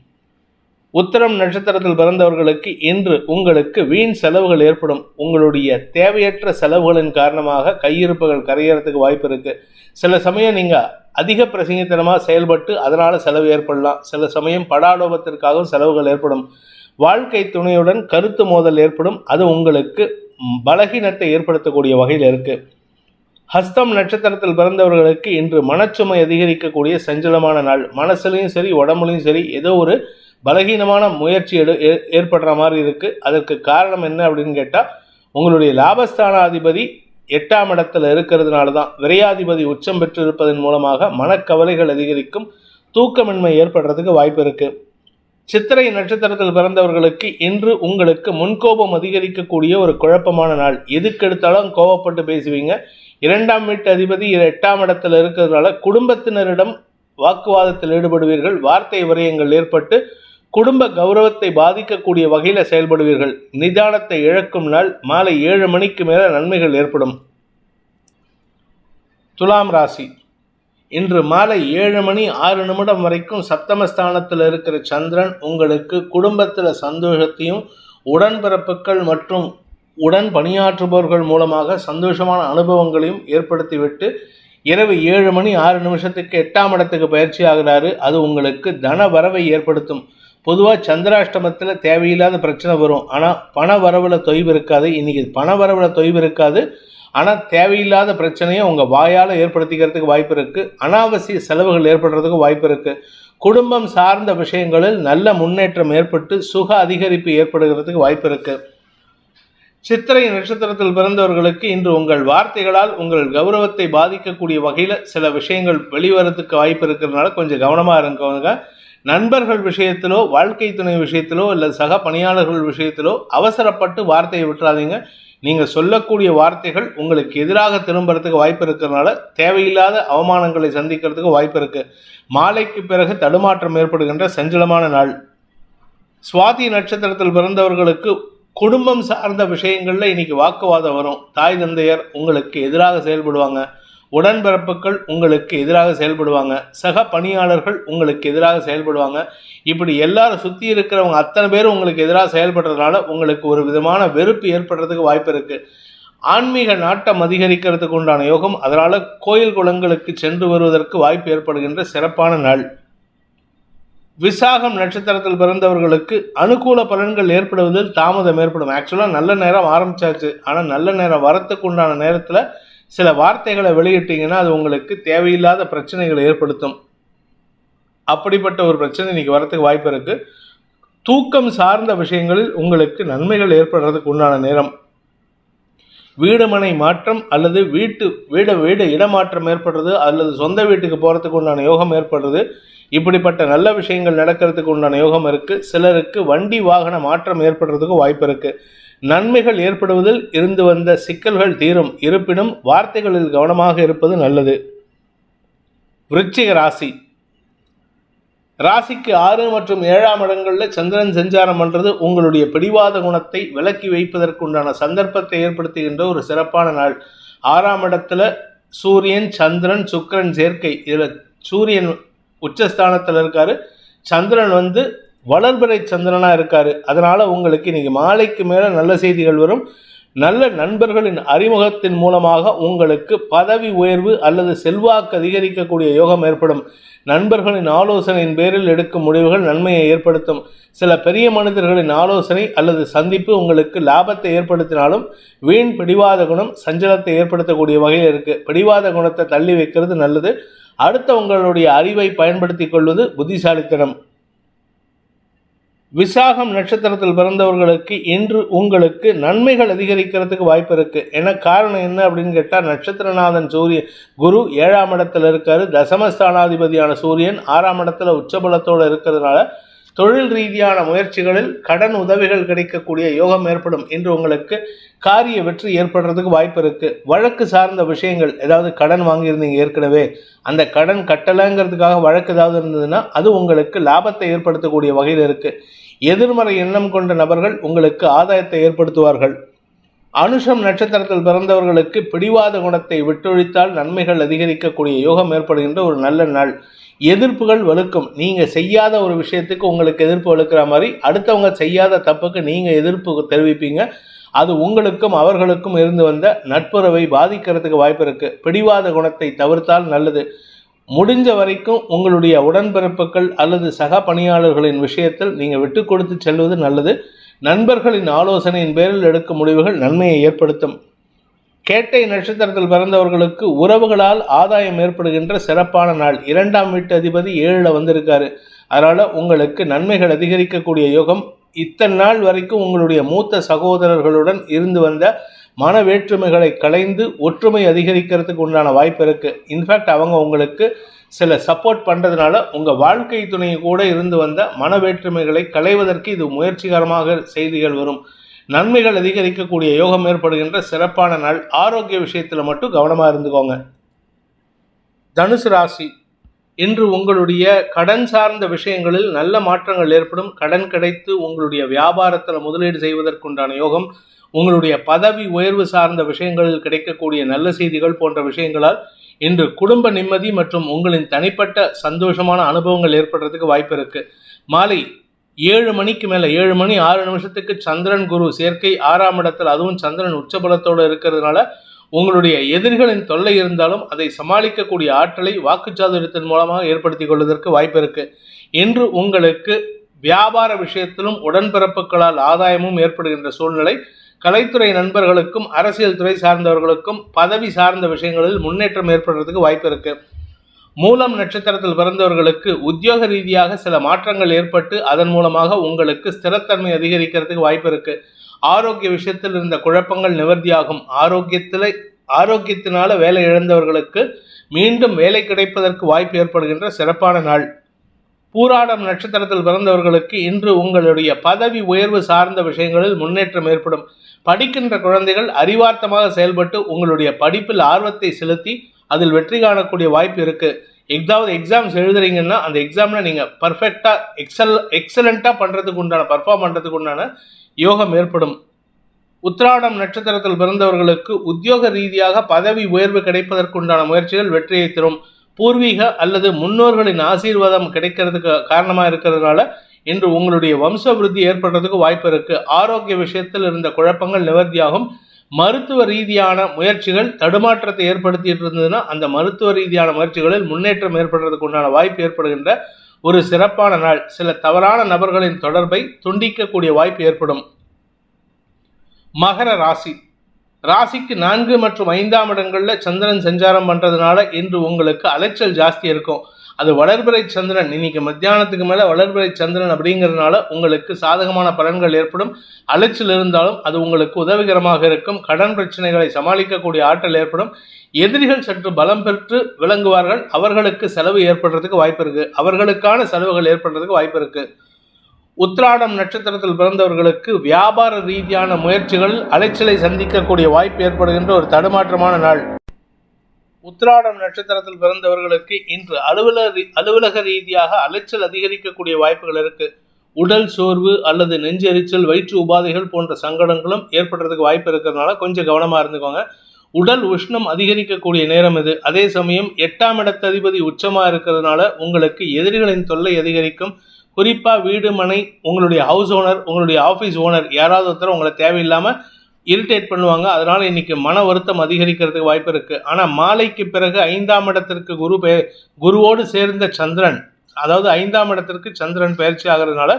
உத்தரம் நட்சத்திரத்தில் பிறந்தவர்களுக்கு இன்று உங்களுக்கு வீண் செலவுகள் ஏற்படும். உங்களுடைய தேவையற்ற செலவுகளின் காரணமாக கையிருப்புகள் கரையறதுக்கு வாய்ப்பு இருக்கு. சில சமயம் நீங்க அதிக பிரசங்கத்தனமாக செயல்பட்டு அதனால செலவு ஏற்படலாம். சில சமயம் படாலோபத்திற்காகவும் செலவுகள் ஏற்படும். வாழ்க்கை துணையுடன் கருத்து மோதல் ஏற்படும். அது உங்களுக்கு பலகீனத்தை ஏற்படுத்தக்கூடிய வகையில் இருக்கு. ஹஸ்தம் நட்சத்திரத்தில் பிறந்தவர்களுக்கு இன்று மனச்சுமை அதிகரிக்கக்கூடிய சஞ்சலமான நாள். மனசுலையும் சரி உடம்புலையும் சரி ஏதோ ஒரு பலகீனமான முயற்சி எடு ஏ- ஏற்படுற மாதிரி இருக்கு. அதற்கு காரணம் என்ன அப்படின்னு கேட்டால் உங்களுடைய லாபஸ்தானாதிபதி எட்டாம் இடத்துல இருக்கிறதுனால தான் விரையாதிபதி உச்சம் பெற்றிருப்பதன் மூலமாக மனக்கவலைகள் அதிகரிக்கும். தூக்கமின்மை ஏற்படுறதுக்கு வாய்ப்பு இருக்குது சித்திரை நட்சத்திரத்தில் பிறந்தவர்களுக்கு இன்று உங்களுக்கு முன்கோபம் அதிகரிக்கக்கூடிய ஒரு குழப்பமான நாள். எதுக்கெடுத்தாலும் கோபப்பட்டு பேசுவீங்க. இரண்டாம் வீட்டு அதிபதி எட்டாம் இடத்துல இருக்கிறதுனால குடும்பத்தினரிடம் வாக்குவாதத்தில் ஈடுபடுவீர்கள். வார்த்தை விரயங்கள் ஏற்பட்டு குடும்ப கௌரவத்தை பாதிக்கக்கூடிய வகையில் செயல்படுவீர்கள். நிதானத்தை இழக்கும் நாள். மாலை ஏழு மணிக்கு மேல நன்மைகள் ஏற்படும். துலாம் ராசி. இன்று மாலை ஏழு மணி ஆறு நிமிடம் வரைக்கும் சப்தமஸ்தானத்தில் இருக்கிற சந்திரன் உங்களுக்கு குடும்பத்தில் சந்தோஷத்தையும் உடன்பிறப்புகள் மற்றும் உடன் பணியாற்றுபவர்கள் மூலமாக சந்தோஷமான அனுபவங்களையும் ஏற்படுத்திவிட்டு இரவு ஏழு மணி ஆறு நிமிஷத்துக்கு எட்டாம் இடத்துக்கு பயிற்சி ஆகிறாரு. அது உங்களுக்கு தன வரவை ஏற்படுத்தும். பொதுவாக சந்திராஷ்டமத்தில் தேவையில்லாத பிரச்சனை வரும். ஆனால் பண வரவில் தொய்வு இருக்காது. இன்றைக்கி பண வரவில் தொய்வு இருக்காது. ஆனால் தேவையில்லாத பிரச்சனையை உங்கள் வாயால் ஏற்படுத்திக்கிறதுக்கு வாய்ப்பு இருக்குது அனாவசிய செலவுகள் ஏற்படுறதுக்கு வாய்ப்பு இருக்குது குடும்பம் சார்ந்த விஷயங்களில் நல்ல முன்னேற்றம் ஏற்பட்டு சுக அதிகரிப்பு ஏற்படுகிறதுக்கு வாய்ப்பு இருக்குது சித்திரை நட்சத்திரத்தில் பிறந்தவர்களுக்கு இன்று உங்கள் வார்த்தைகளால் உங்கள் கௌரவத்தை பாதிக்கக்கூடிய வகையில் சில விஷயங்கள் வெளிவரத்துக்கு வாய்ப்பு இருக்கிறதுனால கொஞ்சம் கவனமாக இருக்கவங்க நண்பர்கள் விஷயத்திலோ வாழ்க்கை துணை விஷயத்திலோ இல்லை சக பணியாளர்கள் விஷயத்திலோ அவசரப்பட்டு வார்த்தையை விட்டுறாதீங்க. நீங்கள் சொல்லக்கூடிய வார்த்தைகள் உங்களுக்கு எதிராக திரும்புறதுக்கு வாய்ப்பு இருக்கிறதுனால தேவையில்லாத அவமானங்களை சந்திக்கிறதுக்கு வாய்ப்பு இருக்கு. மாலைக்கு பிறகு தடுமாற்றம் ஏற்படுகின்ற சஞ்சலமான நாள். சுவாதி நட்சத்திரத்தில் பிறந்தவர்களுக்கு குடும்பம் சார்ந்த விஷயங்களில் இன்னைக்கு வாக்குவாதம் வரும். தாய் தந்தையர் உங்களுக்கு எதிராக செயல்படுவாங்க. உடன்பிறப்புகள் உங்களுக்கு எதிராக செயல்படுவாங்க. சக பணியாளர்கள் உங்களுக்கு எதிராக செயல்படுவாங்க. இப்படி எல்லாரும் சுற்றி இருக்கிறவங்க அத்தனை பேரும் உங்களுக்கு எதிராக செயல்படுறதுனால உங்களுக்கு ஒரு விதமான வெறுப்பு ஏற்படுறதுக்கு வாய்ப்பு இருக்குது ஆன்மீக நாட்டம் அதிகரிக்கிறதுக்கு உண்டான யோகம் அதனால் கோயில் குளங்களுக்கு சென்று வருவதற்கு வாய்ப்பு ஏற்படுகின்ற சிறப்பான நாள். விசாகம் நட்சத்திரத்தில் பிறந்தவர்களுக்கு அனுகூல பலன்கள் ஏற்படுவதில் தாமதம் ஏற்படும். ஆக்சுவலாக நல்ல நேரம் ஆரம்பிச்சாச்சு. ஆனால் நல்ல நேரம் வரத்துக்கு உண்டான நேரத்தில் சில வார்த்தைகளை வெளியிட்டீங்கன்னா அது உங்களுக்கு தேவையில்லாத பிரச்சனைகளை ஏற்படுத்தும். அப்படிப்பட்ட ஒரு பிரச்சனை இன்னைக்கு வரத்துக்கு வாய்ப்பு இருக்கு. தூக்கம் சார்ந்த விஷயங்களில் உங்களுக்கு நன்மைகள் ஏற்படுறதுக்கு உண்டான நேரம். வீடுமனை மாற்றம் அல்லது வீட்டு வீடு வீடு இடமாற்றம் ஏற்படுறது அல்லது சொந்த வீட்டுக்கு போகிறதுக்கு உண்டான யோகம் ஏற்படுறது. இப்படிப்பட்ட நல்ல விஷயங்கள் நடக்கிறதுக்கு உண்டான யோகம் இருக்குது சிலருக்கு வண்டி வாகன மாற்றம் ஏற்படுறதுக்கு வாய்ப்பு இருக்குது நன்மைகள் ஏற்படுவதில் இருந்து வந்த சிக்கல்கள் தீரும். இருப்பினும் வார்த்தைகளில் கவனமாக இருப்பது நல்லது. விருச்சிக ராசி. ராசிக்கு ஆறு மற்றும் ஏழாம் இடங்களில் சந்திரன் சஞ்சாரம் பண்ணுறது உங்களுடைய பிடிவாத குணத்தை விலக்கி வைப்பதற்குண்டான சந்தர்ப்பத்தை ஏற்படுத்துகின்ற ஒரு சிறப்பான நாள். ஆறாம் இடத்துல சூரியன் சந்திரன் சுக்கிரன் சேர்க்கை. இதில் சூரியன் உச்சஸ்தானத்தில் இருக்காரு. சந்திரன் வந்து வளர்பிறை சந்திரனாக இருக்கார். அதனால் உங்களுக்கு இன்னைக்கு மாலைக்கு மேலே நல்ல செய்திகள் வரும். நல்ல நண்பர்களின் அறிமுகத்தின் மூலமாக உங்களுக்கு பதவி உயர்வு அல்லது செல்வாக்கு அதிகரிக்கக்கூடிய யோகம் ஏற்படும். நண்பர்களின் ஆலோசனையின் பேரில் எடுக்கும் முடிவுகள் நன்மையை ஏற்படுத்தும். சில பெரிய மனிதர்களின் ஆலோசனை அல்லது சந்திப்பு உங்களுக்கு லாபத்தை ஏற்படுத்தினாலும் வீண் பிடிவாத குணம் சஞ்சலத்தை ஏற்படுத்தக்கூடிய வகையில் இருக்கு. பிடிவாத குணத்தை தள்ளி வைக்கிறது நல்லது. அடுத்தவங்களுடைய அறிவை பயன்படுத்தி கொள்வது புத்திசாலித்தனம். விசாகம் நட்சத்திரத்தில் பிறந்தவர்களுக்கு இன்று உங்களுக்கு நன்மைகள் அதிகரிக்கிறதுக்கு வாய்ப்பு இருக்கு. ஏன்னா காரணம் என்ன அப்படின்னு கேட்டால் நட்சத்திரநாதன் சூரியன் குரு ஏழாம் இடத்துல இருக்காரு. தசமஸ்தானாதிபதியான சூரியன் ஆறாம் இடத்துல உச்சபலத்தோடு இருக்கிறதுனால தொழில் ரீதியான முயற்சிகளில் கடன் உதவிகள் கிடைக்கக்கூடிய யோகம் ஏற்படும் இன்று உங்களுக்கு காரிய வெற்றி ஏற்படுறதுக்கு வாய்ப்பு இருக்குது வழக்கு சார்ந்த விஷயங்கள் ஏதாவது கடன் வாங்கியிருந்தீங்க ஏற்கனவே அந்த கடன் கட்டலைங்கிறதுக்காக வழக்கு ஏதாவது இருந்ததுன்னா அது உங்களுக்கு லாபத்தை ஏற்படுத்தக்கூடிய வகையில் இருக்குது எதிர்மறை எண்ணம் கொண்ட நபர்கள் உங்களுக்கு ஆதாயத்தை ஏற்படுத்துவார்கள். அனுஷம் நட்சத்திரத்தில் பிறந்தவர்களுக்கு பிடிவாத குணத்தை விட்டொழித்தால் நன்மைகள் அதிகரிக்கக்கூடிய யோகம் ஏற்படுகின்ற ஒரு நல்ல நாள். எதிர்ப்புகள் வலுக்கும். நீங்கள் செய்யாத ஒரு விஷயத்துக்கு உங்களுக்கு எதிர்ப்பு வலுக்கிற மாதிரி அடுத்தவங்க செய்யாத தப்புக்கு நீங்கள் எதிர்ப்பு தெரிவிப்பீங்க. அது உங்களுக்கும் அவர்களுக்கும் இருந்து வந்த நட்புறவை பாதிக்கிறதுக்கு வாய்ப்பு இருக்குது பிடிவாத குணத்தை தவிர்த்தால் நல்லது. முடிஞ்ச வரைக்கும் உங்களுடைய உடன்பிறப்புகள் அல்லது சக பணியாளர்களின் விஷயத்தில் நீங்கள் விட்டு கொடுத்து செல்வது நல்லது. நண்பர்களின் ஆலோசனையின் பேரில் எடுக்கும் முடிவுகள் நன்மையை ஏற்படுத்தும். கேட்டை நட்சத்திரத்தில் பிறந்தவர்களுக்கு உறவுகளால் ஆதாயம் ஏற்படுகின்ற சிறப்பான நாள். இரண்டாம் வீட்டு அதிபதி ஏழில் வந்திருக்காரு. அதனால் உங்களுக்கு நன்மைகள் அதிகரிக்கக்கூடிய யோகம். இத்தனை நாள் வரைக்கும் உங்களுடைய மூத்த சகோதரர்களுடன் இருந்து வந்த மன வேற்றுமைகளை களைந்து ஒற்றுமை அதிகரிக்கிறதுக்கு உண்டான வாய்ப்பு இருக்குது இன்ஃபேக்ட் அவங்க உங்களுக்கு சில சப்போர்ட் பண்ணுறதுனால உங்கள் வாழ்க்கை துணை கூட இருந்து வந்த மன வேற்றுமைகளை களைவதற்கு இது முயற்சிகரமாக செய்திகள் வரும். நன்மைகள் அதிகரிக்கக்கூடிய யோகம் ஏற்படுகின்ற சிறப்பான நாள். ஆரோக்கிய விஷயத்தில் மட்டும் கவனமாக இருந்துக்கோங்க. தனுசு ராசி இன்று உங்களுடைய கடன் சார்ந்த விஷயங்களில் நல்ல மாற்றங்கள் ஏற்படும். கடன் கிடைத்து உங்களுடைய வியாபாரத்தில் முதலீடு செய்வதற்குண்டான யோகம். உங்களுடைய பதவி உயர்வு சார்ந்த விஷயங்களில் கிடைக்கக்கூடிய நல்ல செய்திகள் போன்ற விஷயங்களால் இன்று குடும்ப நிம்மதி மற்றும் உங்களின் தனிப்பட்ட சந்தோஷமான அனுபவங்கள் ஏற்படுறதுக்கு வாய்ப்பு இருக்கு. மாலை ஏழு மணிக்கு மேலே ஏழு மணி ஆறு நிமிஷத்துக்கு சந்திரன் குரு சேர்க்கை. ஆறாம் இடத்தில் அதுவும் சந்திரன் உச்சபலத்தோடு இருக்கிறதுனால உங்களுடைய எதிரிகளின் தொல்லை இருந்தாலும் அதை சமாளிக்கக்கூடிய ஆற்றலை வாக்குச்சாதுரியத்தின் மூலமாக ஏற்படுத்தி கொள்வதற்கு வாய்ப்பு இருக்கு. இன்று உங்களுக்கு வியாபார விஷயத்திலும் உடன்பிறப்புகளால் ஆதாயமும் ஏற்படுகின்ற சூழ்நிலை. கலைத்துறை நண்பர்களுக்கும் அரசியல் துறை சார்ந்தவர்களுக்கும் பதவி சார்ந்த விஷயங்களில் முன்னேற்றம் ஏற்படுறதுக்கு வாய்ப்பு இருக்குது மூலம் நட்சத்திரத்தில் பிறந்தவர்களுக்கு உத்தியோக ரீதியாக சில மாற்றங்கள் ஏற்பட்டு அதன் மூலமாக உங்களுக்கு ஸ்திரத்தன்மை அதிகரிக்கிறதுக்கு வாய்ப்பு இருக்கு. ஆரோக்கிய விஷயத்தில் இருந்த குழப்பங்கள் நிவர்த்தியாகும். ஆரோக்கியத்தில் ஆரோக்கியத்தினால வேலை இழந்தவர்களுக்கு மீண்டும் வேலை கிடைப்பதற்கு வாய்ப்பு ஏற்படுகின்ற சிறப்பான நாள். பூராடம் நட்சத்திரத்தில் பிறந்தவர்களுக்கு இன்று உங்களுடைய பதவி உயர்வு சார்ந்த விஷயங்களில் முன்னேற்றம் ஏற்படும். படிக்கின்ற குழந்தைகள் அறிவார்த்தமாக செயல்பட்டு உங்களுடைய படிப்பில் ஆர்வத்தை செலுத்தி அதில் வெற்றி காணக்கூடிய வாய்ப்பு இருக்குது எதாவது எக்ஸாம்ஸ் எழுதுறீங்கன்னா அந்த எக்ஸாமில் நீங்கள் பர்ஃபெக்டாக எக்ஸல் எக்ஸலண்ட்டாக பண்ணுறதுக்கு உண்டான பர்ஃபார்ம் பண்ணுறதுக்கு உண்டான யோகம் ஏற்படும். உத்ராடம் நட்சத்திரத்தில் பிறந்தவர்களுக்கு உத்தியோக ரீதியாக பதவி உயர்வு கிடைப்பதற்குண்டான முயற்சிகள் வெற்றியை தரும். பூர்வீக அல்லது முன்னோர்களின் ஆசீர்வாதம் கிடைக்கிறதுக்கு காரணமாக இருக்கிறதுனால இன்று உங்களுடைய வம்ச விருத்தி ஏற்படுறதுக்கு வாய்ப்பு இருக்குது ஆரோக்கிய விஷயத்தில் இருந்த குழப்பங்கள் நிவர்த்தியாகும். மருத்துவ ரீதியான முயற்சிகள் தடுமாற்றத்தை ஏற்படுத்திட்டு இருந்ததுன்னா அந்த மருத்துவ ரீதியான முயற்சிகளில் முன்னேற்றம் ஏற்படுறதுக்கு உண்டான வாய்ப்பு ஏற்படுகின்ற ஒரு சிறப்பான நாள். சில தவறான நபர்களின் தொடர்பை துண்டிக்கக்கூடிய வாய்ப்பு ஏற்படும். மகர ராசி. ராசிக்கு நான்கு மற்றும் ஐந்தாம் இடங்களில் சந்திரன் சஞ்சாரம் பண்ணுறதுனால இன்று உங்களுக்கு அலைச்சல் ஜாஸ்தி இருக்கும். அது வளர்பிறை சந்திரன். இன்னைக்கு மத்தியானத்துக்கு மேலே வளர்பிறை சந்திரன் அப்படிங்கிறதுனால உங்களுக்கு சாதகமான பலன்கள் ஏற்படும். அலைச்சல் இருந்தாலும் அது உங்களுக்கு உதவிகரமாக இருக்கும். கடன் பிரச்சனைகளை சமாளிக்கக்கூடிய ஆற்றல் ஏற்படும். எதிரிகள் சற்று பலம் பெற்று விளங்குவார்கள். அவர்களுக்கு செலவு ஏற்படுறதுக்கு வாய்ப்பு இருக்கு. அவர்களுக்கான செலவுகள் ஏற்படுறதுக்கு வாய்ப்பு இருக்கு. உத்ராடம் நட்சத்திரத்தில் பிறந்தவர்களுக்கு வியாபார ரீதியான முயற்சிகள் அலைச்சலை சந்திக்கக்கூடிய வாய்ப்பு ஏற்படுகின்ற ஒரு தடுமாற்றமான நாள். உத்திராடம் நட்சத்திரத்தில் பிறந்தவர்களுக்கு இன்று அலுவலக அலுவலக ரீதியாக அலைச்சல் அதிகரிக்கக்கூடிய வாய்ப்புகள் இருக்கு. உடல் சோர்வு அல்லது நெஞ்செரிச்சல் வயிற்று உபாதைகள் போன்ற சங்கடங்களும் ஏற்படுறதுக்கு வாய்ப்பு இருக்கிறதுனால கொஞ்சம் கவனமாக இருந்துக்கோங்க. உடல் உஷ்ணம் அதிகரிக்கக்கூடிய நேரம் இது. அதே சமயம் எட்டாம் இடத்த அதிபதி உச்சமாக இருக்கிறதுனால உங்களுக்கு எதிரிகளின் தொல்லை அதிகரிக்கும். குறிப்பாக வீடு மனை உங்களுடைய ஹவுஸ் ஓனர் உங்களுடைய ஆஃபீஸ் ஓனர் யாராவது ஒருத்தர் உங்களை தேவையில்லாமல் இரிட்டேட் பண்ணுவாங்க. அதனால இன்னைக்கு மன வருத்தம் அதிகரிக்கிறதுக்கு வாய்ப்பு இருக்கு. ஆனா மாலைக்கு பிறகு ஐந்தாம் இடத்திற்கு குரு பெயர் குருவோடு சேர்ந்த சந்திரன் அதாவது ஐந்தாம் இடத்திற்கு சந்திரன் பயிற்சி ஆகிறதுனால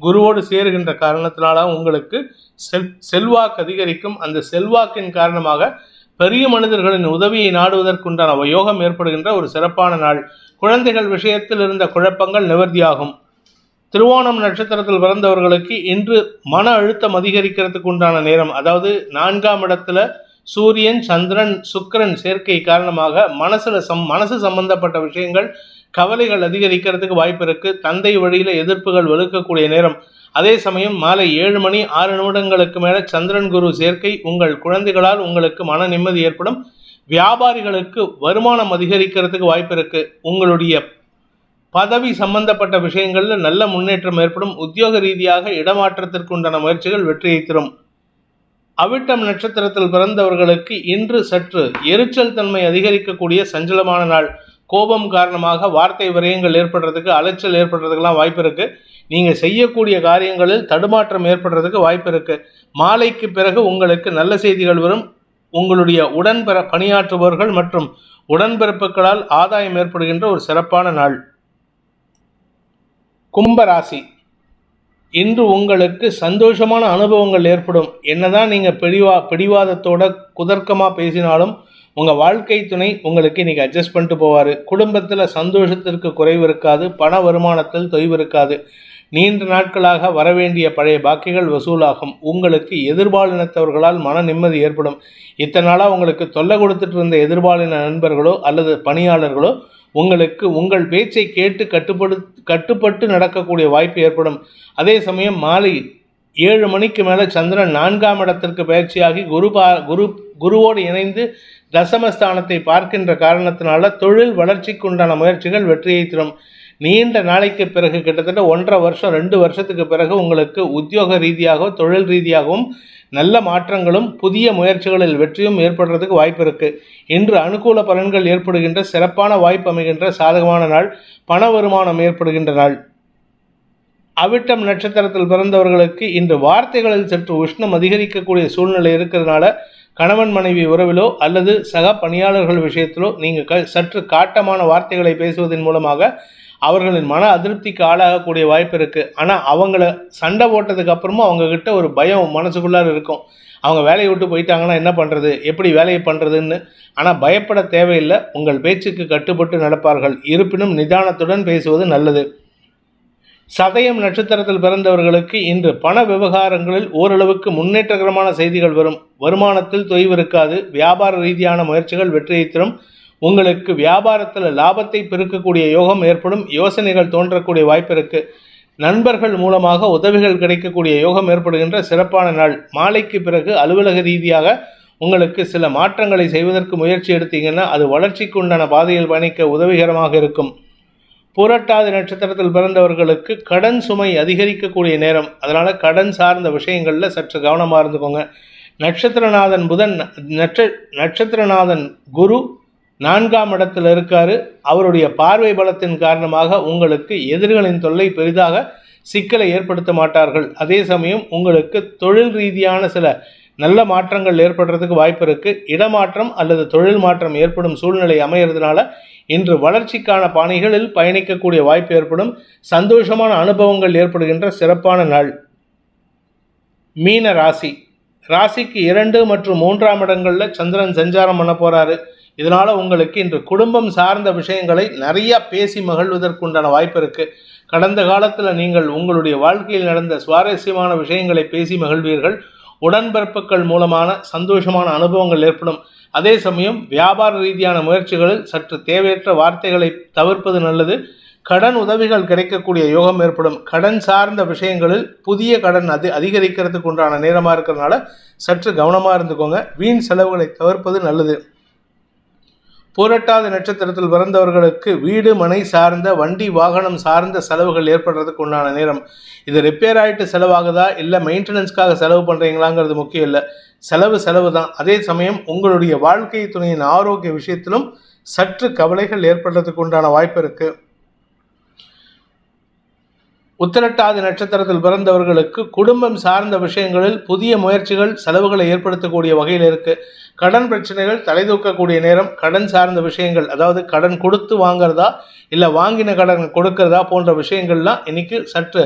குருவோடு சேருகின்ற காரணத்தினால உங்களுக்கு செல் செல்வாக்கு அதிகரிக்கும். அந்த செல்வாக்கின் காரணமாக பெரிய மனிதர்களின் உதவியை நாடுவதற்குண்டான யோகம் ஏற்படுகின்ற ஒரு சிறப்பான நாள். குழந்தைகள் விஷயத்தில் இருந்த குழப்பங்கள் நிவர்த்தியாகும். திருவோணம் நட்சத்திரத்தில் பிறந்தவர்களுக்கு இன்று மன அழுத்தம் அதிகரிக்கிறதுக்கு உண்டான நேரம். அதாவது நான்காம் இடத்துல சூரியன் சந்திரன் சுக்கிரன் சேர்க்கை காரணமாக மனசுல சம் மனசு சம்பந்தப்பட்ட விஷயங்கள் கவலைகள் அதிகரிக்கிறதுக்கு வாய்ப்பு இருக்கு. தந்தை வழியில எதிர்ப்புகள் வெளுக்கக்கூடிய நேரம். அதே சமயம் மாலை ஏழு மணி ஆறு நிமிடங்களுக்கு மேல சந்திரன் குரு சேர்க்கை உங்கள் குழந்தைகளால் உங்களுக்கு மன நிம்மதி ஏற்படும். வியாபாரிகளுக்கு வருமானம் அதிகரிக்கிறதுக்கு வாய்ப்பு இருக்கு. உங்களுடைய பதவி சம்பந்தப்பட்ட விஷயங்களில் நல்ல முன்னேற்றம் ஏற்படும். உத்தியோக ரீதியாக இடமாற்றத்திற்குண்டான முயற்சிகள் வெற்றியை தரும் அவிட்டம் நட்சத்திரத்தில் பிறந்தவர்களுக்கு இன்று சற்று எரிச்சல் தன்மை அதிகரிக்கக்கூடிய சஞ்சலமான நாள். கோபம் காரணமாக வார்த்தை விரயங்கள் ஏற்படுறதுக்கு அலைச்சல் ஏற்படுறதுக்கெல்லாம் வாய்ப்பு இருக்கு. நீங்கள் செய்யக்கூடிய காரியங்களில் தடுமாற்றம் ஏற்படுறதுக்கு வாய்ப்பு இருக்கு. மாலைக்கு பிறகு உங்களுக்கு நல்ல செய்திகள் வரும். உங்களுடைய உடன்பெற பணியாற்றுபவர்கள் மற்றும் உடன்பிறப்புகளால் ஆதாயம் ஏற்படுகின்ற ஒரு சிறப்பான நாள். கும்பராசி. இன்று உங்களுக்கு சந்தோஷமான அனுபவங்கள் ஏற்படும். என்னதான் நீங்கள் பிடிவா பிடிவாதத்தோட குதர்க்கமாக பேசினாலும் உங்கள் வாழ்க்கை துணை உங்களுக்கு இன்றைக்கி அட்ஜஸ்ட் பண்ணிட்டு போவார். குடும்பத்தில் சந்தோஷத்திற்கு குறைவு இருக்காது பண வருமானத்தில் தொய்வு இருக்காது. நீண்ட நாட்களாக வரவேண்டிய பழைய பாக்கிகள் வசூலாகும். உங்களுக்கு எதிர்பாலினத்தவர்களால் மன நிம்மதி ஏற்படும். இத்தனை நாளாக உங்களுக்கு தொல்லை கொடுத்துட்டு இருந்த எதிர்பாலின நண்பர்களோ அல்லது பணியாளர்களோ உங்களுக்கு உங்கள் பேச்சை கேட்டு கட்டுப்படு கட்டுப்பட்டு நடக்கக்கூடிய வாய்ப்பு ஏற்படும். அதே சமயம் மாலை ஏழு மணிக்கு மேலே சந்திரன் நான்காம் இடத்திற்கு பயிற்சியாகி குரு பா குரு குருவோடு இணைந்து தசமஸ்தானத்தை பார்க்கின்ற காரணத்தினால தொழில் வளர்ச்சிக்கு உண்டான முயற்சிகள் வெற்றியை தரும். நீண்ட நாளைக்கு பிறகு கிட்டத்தட்ட ஒன்றரை வருஷம் ரெண்டு வருஷத்துக்கு பிறகு உங்களுக்கு உத்தியோக ரீதியாகவும் தொழில் ரீதியாகவும் நல்ல மாற்றங்களும் புதிய முயற்சிகளில் வெற்றியும் ஏற்படுறதுக்கு வாய்ப்பு இருக்கு இன்று அனுகூல பலன்கள் ஏற்படுகின்ற சிறப்பான வாய்ப்பு அமைகின்ற சாதகமான நாள் பண வருமானம் ஏற்படுகின்ற நாள். அவிட்டம் நட்சத்திரத்தில் பிறந்தவர்களுக்கு இன்று வார்த்தைகளில் சற்று உஷ்ணம் அதிகரிக்கக்கூடிய சூழ்நிலை இருக்கிறதுனால கணவன் மனைவி உறவிலோ அல்லது சக பணியாளர்கள் விஷயத்திலோ நீங்கள் க சற்று காட்டமான வார்த்தைகளை பேசுவதன் மூலமாக அவர்களின் மன அதிருப்திக்கு ஆளாகக்கூடிய வாய்ப்பு இருக்குது ஆனால் அவங்கள சண்டை போட்டதுக்கு அப்புறமும் அவங்கக்கிட்ட ஒரு பயம் மனசுக்குள்ளார இருக்கும். அவங்க வேலையை விட்டு போயிட்டாங்கன்னா என்ன பண்ணுறது எப்படி வேலையை பண்ணுறதுன்னு ஆனால் பயப்பட தேவையில்லை. உங்கள் பேச்சுக்கு கட்டுப்பட்டு நடப்பார்கள். இருப்பினும் நிதானத்துடன் பேசுவது நல்லது. சதயம் நட்சத்திரத்தில் பிறந்தவர்களுக்கு இன்று பண விவகாரங்களில் ஓரளவுக்கு முன்னேற்றகரமான செய்திகள் வரும். வருமானத்தில் தொய்வு இருக்காது. வியாபார ரீதியான முயற்சிகள் வெற்றியை தரும். உங்களுக்கு வியாபாரத்தில் லாபத்தை பெருக்கக்கூடிய யோகம் ஏற்படும் யோசனைகள் தோன்றக்கூடிய வாய்ப்பு இருக்கு. நண்பர்கள் மூலமாக உதவிகள் கிடைக்கக்கூடிய யோகம் ஏற்படுகின்ற சிறப்பான நாள். மாலைக்கு பிறகு அலுவலக ரீதியாக உங்களுக்கு சில மாற்றங்களை செய்வதற்கு முயற்சி எடுத்தீங்கன்னா அது வளர்ச்சிக்கு உண்டான பாதையில் பயணிக்க உதவிகரமாக இருக்கும். புரட்டாதி நட்சத்திரத்தில் பிறந்தவர்களுக்கு கடன் சுமை அதிகரிக்கக்கூடிய நேரம். அதனால் கடன் சார்ந்த விஷயங்களில் சற்று கவனமாக இருந்துக்கோங்க. நட்சத்திரநாதன் புதன் நட்ச நட்சத்திரநாதன் குரு நான்காம் இடத்தில் இருக்காரு. அவருடைய பார்வை பலத்தின் காரணமாக உங்களுக்கு எதிரிகளின் தொல்லை பெரிதாக சிக்கலை ஏற்படுத்த மாட்டார்கள். அதே சமயம் உங்களுக்கு தொழில் ரீதியான சில நல்ல மாற்றங்கள் ஏற்படுறதுக்கு வாய்ப்பு இருக்கு. இடமாற்றம் அல்லது தொழில் மாற்றம் ஏற்படும் சூழ்நிலை அமையிறதுனால இன்று வளர்ச்சிக்கான பணிகளில் பயணிக்கக்கூடிய வாய்ப்பு ஏற்படும். சந்தோஷமான அனுபவங்கள் ஏற்படுகின்ற சிறப்பான நாள். மீன ராசி. ராசிக்கு இரண்டு மற்றும் மூன்றாம் இடங்களில் சந்திரன் சஞ்சாரம் பண்ண போகிறாரு இதனால் உங்களுக்கு இன்று குடும்பம் சார்ந்த விஷயங்களை நிறையா பேசி மகிழ்வதற்குண்டான வாய்ப்பு இருக்குது கடந்த காலத்தில் நீங்கள் உங்களுடைய வாழ்க்கையில் நடந்த சுவாரஸ்யமான விஷயங்களை பேசி மகிழ்வீர்கள். உடன்பிறப்புகள் மூலமான சந்தோஷமான அனுபவங்கள் ஏற்படும். அதே சமயம் வியாபார ரீதியான முயற்சிகளில் சற்று தேவையற்ற வார்த்தைகளை தவிர்ப்பது நல்லது. கடன் உதவிகள் கிடைக்கக்கூடிய யோகம் ஏற்படும். கடன் சார்ந்த விஷயங்களில் புதிய கடன் அது அதிகரிக்கிறதுக்கு உண்டான நேரமாக இருக்கிறதுனால சற்று கவனமாக இருந்துக்கோங்க. வீண் செலவுகளை தவிர்ப்பது நல்லது. பூரட்டாதி நட்சத்திரத்தில் பிறந்தவர்களுக்கு வீடு மனை சார்ந்த வண்டி வாகனம் சார்ந்த செலவுகள் ஏற்படுறதுக்கு உண்டான நேரம். இது ரிப்பேர் ஆகிட்டு செலவாகுதா? இல்லை மெயின்டெனன்ஸ்க்காக செலவு பண்ணுறீங்களாங்கிறது முக்கியம் இல்லை. செலவு செலவு தான். அதே சமயம் உங்களுடைய வாழ்க்கை துணையின் ஆரோக்கிய விஷயத்திலும் சற்று கவலைகள் ஏற்படுறதுக்கு உண்டான வாய்ப்பு இருக்குது உத்திரட்டாதி நட்சத்திரத்தில் பிறந்தவர்களுக்கு குடும்பம் சார்ந்த விஷயங்களில் புதிய முயற்சிகள் செலவுகளை ஏற்படுத்தக்கூடிய வகையில் இருக்கு. கடன் பிரச்சனைகள் தலை தூக்கக்கூடிய நேரம் கடன் சார்ந்த விஷயங்கள் அதாவது கடன் கொடுத்து வாங்குறதா இல்லை வாங்கின கடன் கொடுக்கறதா போன்ற விஷயங்கள்லாம் இன்னைக்கு சற்று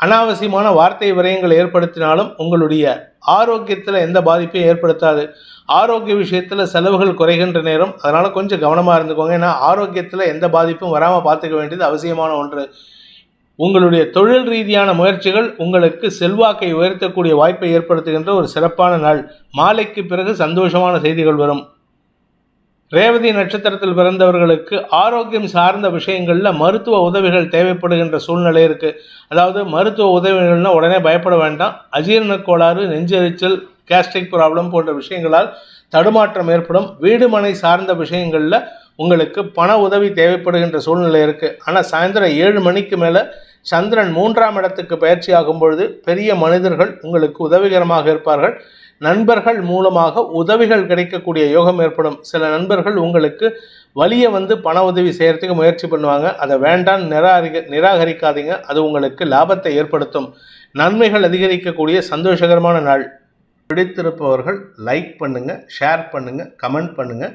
அனாவசியமான வார்த்தை விரயங்கள் ஏற்படுத்தினாலும் உங்களுடைய ஆரோக்கியத்தில் எந்த பாதிப்பையும் ஏற்படுத்தாது. ஆரோக்கிய விஷயத்தில் செலவுகள் குறைகின்ற நேரம் அதனால் கொஞ்சம் கவனமாக இருந்துக்கோங்க. ஏன்னா ஆரோக்கியத்தில் எந்த பாதிப்பும் வராமல் பார்த்துக்க வேண்டியது அவசியமான ஒன்று. உங்களுடைய தொழில் ரீதியான முயற்சிகள் உங்களுக்கு செல்வாக்கை உயர்த்தக்கூடிய வாய்ப்பை ஏற்படுத்துகின்ற ஒரு சிறப்பான நாள். மாலைக்கு பிறகு சந்தோஷமான செய்திகள் வரும். ரேவதி நட்சத்திரத்தில் பிறந்தவர்களுக்கு ஆரோக்கியம் சார்ந்த விஷயங்களில் மருத்துவ உதவிகள் தேவைப்படுகின்ற சூழ்நிலை இருக்குது அதாவது மருத்துவ உதவிகள்னா உடனே பயப்பட வேண்டாம். அஜீரண கோளாறு நெஞ்செரிச்சல் கேஸ்ட்ரிக் ப்ராப்ளம் போன்ற விஷயங்களால் தடுமாற்றம் ஏற்படும். வீடுமனை சார்ந்த விஷயங்களில் உங்களுக்கு பண உதவி தேவைப்படுகின்ற சூழ்நிலை இருக்குது ஆனால் சாயந்தரம் ஏழு மணிக்கு மேலே சந்திரன் மூன்றாம் இடத்துக்கு பயிற்சி ஆகும் பொழுது பெரிய மனிதர்கள் உங்களுக்கு உதவிகரமாக இருப்பார்கள். நண்பர்கள் மூலமாக உதவிகள் கிடைக்கக்கூடிய யோகம் ஏற்படும். சில நண்பர்கள் உங்களுக்கு வழியை வந்து பண உதவி செய்கிறதுக்கு முயற்சி பண்ணுவாங்க. அதை வேண்டாம் நிராகரிக்க நிராகரிக்காதீங்க. அது உங்களுக்கு லாபத்தை ஏற்படுத்தும். நன்மைகள் அதிகரிக்கக்கூடிய சந்தோஷகரமான நாள். பிடித்திருப்பவர்கள் லைக் பண்ணுங்கள் ஷேர் பண்ணுங்கள் கமெண்ட் பண்ணுங்கள்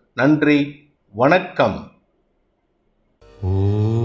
நன்றி வணக்கம். ஓ.